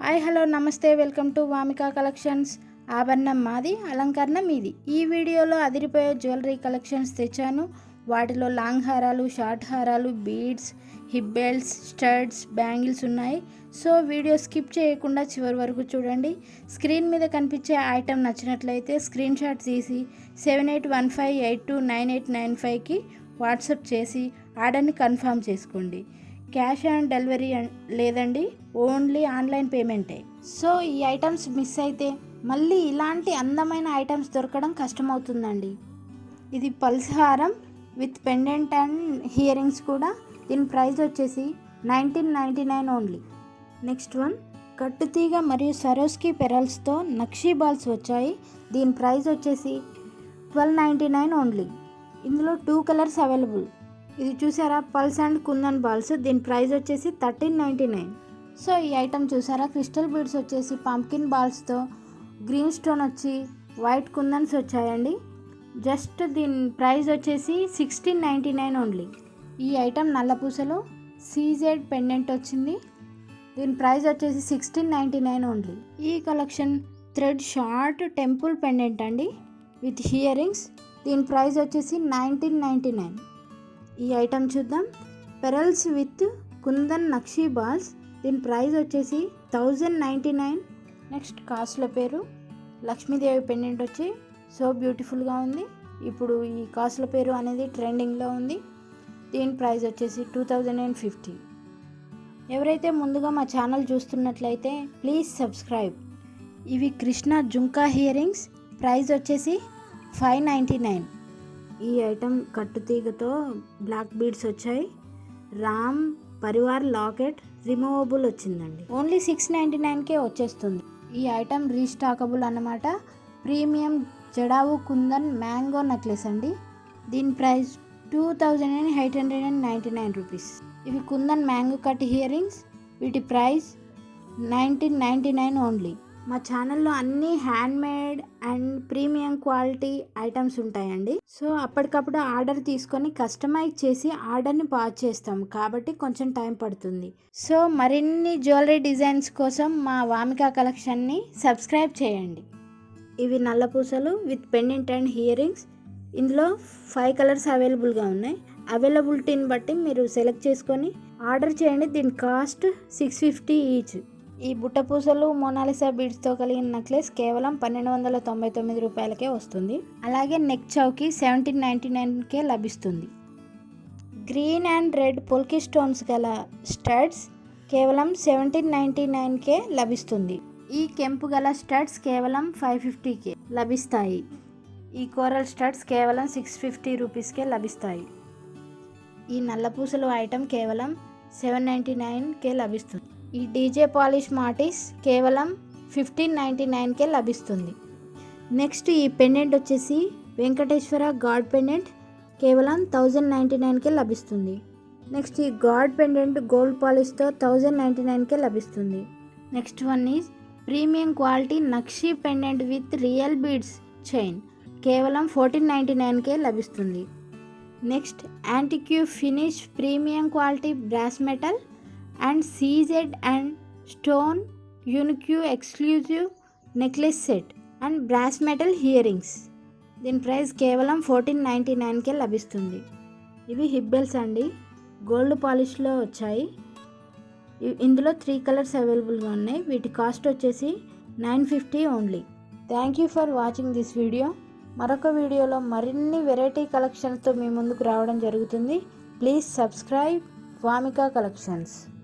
Hi hello నమస్తే welcome to Vamika collections. ఆభరణం మాది అలంకరణ మీది. ఈ వీడియోలో అదిరిపోయే జ్యువెలరీ కలెక్షన్స్ తెచ్చాను. వాటిలో లాంగ్ హారాలు షార్ట్ హారాలు beads hip belts studs bangles ఉన్నాయి. సో వీడియో స్కిప్ చేయకుండా చివరి వరకు చూడండి. స్క్రీన్ మీద కనిపించే ఐటెం నచ్చినట్లయితే స్క్రీన్ షాట్ తీసి seven eight one five eight two nine eight nine ఫైవ్కి వాట్సాప్ చేసి ఆర్డర్ని కన్ఫర్మ్ చేసుకోండి. క్యాష్ ఆన్ డెలివరీ లేదండి ఓన్లీ ఆన్లైన్ పేమెంటే. సో ఈ ఐటమ్స్ మిస్ అయితే మళ్ళీ ఇలాంటి అందమైన ఐటమ్స్ దొరకడం కష్టమవుతుందండి. ఇది పల్స్ హారం విత్ పెండెంట్ అండ్ హియరింగ్స్ కూడా. దీని ప్రైస్ వచ్చేసి nineteen ninety nine only. Next one కట్టుతీగ మరియు సరోస్కి పెరల్స్తో నక్షీ బాల్స్ వచ్చాయి. దీని ప్రైస్ వచ్చేసి ట్వెల్వ్ నైంటీ నైన్ ఓన్లీ. ఇందులో టూ కలర్స్ అవైలబుల్. ఇది చూసారా? Pearls and kundan balls. దీని ప్రైస్ వచ్చేసి థర్టీన్ నైంటీ నైన్. సో ఈ ఐటమ్ చూసారా? క్రిస్టల్ బీడ్స్ వచ్చేసి పంకిన్ బాల్స్తో గ్రీన్ స్టోన్ వచ్చి వైట్ కుందన్స్ వచ్చాయండి. జస్ట్ దీని ప్రైస్ వచ్చేసి సిక్స్టీన్ నైంటీ నైన్ ఓన్లీ. ఈ ఐటమ్ నల్లపూసలో సీజెడ్ పెండెంట్ వచ్చింది. దీని ప్రైస్ వచ్చేసి సిక్స్టీన్ నైంటీ నైన్ ఓన్లీ. ఈ collection thread short temple pendant అండి విత్ హియరింగ్స్ దీని ప్రైస్ వచ్చేసి నైన్టీన్ నైంటీ నైన్. ఈ ఐటెం చూద్దాం. Pearls with kundan nakshi balls దీని ప్రైస్ వచ్చేసి థౌజండ్ నైంటీ నైన్ నెక్స్ట్ కాస్ట్ల పేరు. లక్ష్మీదేవి పెండెంట్ వచ్చి సో బ్యూటిఫుల్గా ఉంది. ఇప్పుడు ఈ కాస్ట్ల పేరు అనేది ట్రెండింగ్లో ఉంది. దీని ప్రైస్ వచ్చేసి టూ థౌజండ్ అండ్ ఫిఫ్టీ ఎవరైతే ముందుగా మా ఛానల్ చూస్తున్నట్లయితే ప్లీజ్ సబ్స్క్రైబ్ ఇవి కృష్ణ జుంకా హియరింగ్స్ ప్రైస్ వచ్చేసి ఫైవ్ నైంటీ నైన్ ఈ ఐటెం కట్టుతీగతో బ్లాక్ బీడ్స్ వచ్చాయి. రామ్ పరివార్ లాకెట్ రిమూవబుల్ వచ్చిందండి. ఓన్లీ సిక్స్ నైంటీ నైన్కే వచ్చేస్తుంది. ఈ ఐటెం రీస్టాకబుల్ అన్నమాట. Premium jadau kundan mango necklace అండి. దీని price two thousand and eight hundred and ninety nine rupees. ఇవి కుందన్ మ్యాంగో కట్ హియరింగ్స్ వీటి price nineteen ninety nine only. మా ఛానల్లో అన్ని hand made and premium quality items ఉంటాయండి. So అప్పటికప్పుడు ఆర్డర్ తీసుకొని కస్టమైజ్ చేసి ఆర్డర్ని పాస్ చేస్తాం. కాబట్టి కొంచెం టైం పడుతుంది. సో మరిన్ని జ్యువెలరీ డిజైన్స్ కోసం మా వామిక కలెక్షన్ని సబ్స్క్రైబ్ చేయండి. ఇవి నల్ల పూసలు విత్ పెండెంట్ అండ్ హియరింగ్స్ ఇందులో ఫైవ్ కలర్స్ అవైలబుల్గా ఉన్నాయి. అవైలబిలిటీని బట్టి మీరు సెలెక్ట్ చేసుకొని ఆర్డర్ చేయండి. దీని కాస్ట్ సిక్స్ ఫిఫ్టీ ఈచ్. ఈ బుట్ట పూసలు మోనాలిసా బీడ్స్తో కలిగిన నెక్లెస్ కేవలం పన్నెండు వందల తొంభై తొమ్మిది రూపాయలకే వస్తుంది. అలాగే నెక్ చౌకి సెవెంటీన్ నైంటీ నైన్కే లభిస్తుంది. Green and red polki stones గల స్టడ్స్ కేవలం సెవెంటీన్ నైంటీ నైన్కే లభిస్తుంది. ఈ కెంపు గల స్టడ్స్ కేవలం ఫైవ్ ఫిఫ్టీకే లభిస్తాయి. ఈ కోరల్ స్టడ్స్ కేవలం సిక్స్ ఫిఫ్టీ రూపీస్కే లభిస్తాయి. ఈ నల్లపూసలు ఐటెం కేవలం సెవెన్ నైంటీ నైన్కే లభిస్తుంది. ఈ డీజే పాలిష్ మాటిస్ కేవలం ఫిఫ్టీన్ నైంటీ నైన్కే లభిస్తుంది. నెక్స్ట్ ఈ పెండెంట్ వచ్చేసి వెంకటేశ్వర గాడ్ పెండెంట్ కేవలం థౌజండ్ నైంటీ నైన్కే లభిస్తుంది. నెక్స్ట్ ఈ గాడ్ పెండెంట్ గోల్డ్ పాలిష్తో థౌజండ్ నైంటీ నైన్కే లభిస్తుంది. Next one is premium quality nakshi pendant with real beads chain కేవలం ఫోర్టీన్ నైంటీ నైన్కే లభిస్తుంది. Next antique finish premium quality brass metal and CZ and stone unique exclusive necklace set and brass metal earrings. దీని price కేవలం fourteen ninety నైన్కే లభిస్తుంది. ఇవి హిబ్బెల్స్ అండి. Gold పాలిష్లో వచ్చాయి. ఇందులో త్రీ కలర్స్ అవైలబుల్గా ఉన్నాయి. వీటి కాస్ట్ వచ్చేసి nine fifty only. Thank you for watching this video. మరొక వీడియోలో మరిన్ని వెరైటీ కలెక్షన్స్తో మీ ముందుకు రావడం జరుగుతుంది. Please subscribe Vamika collections.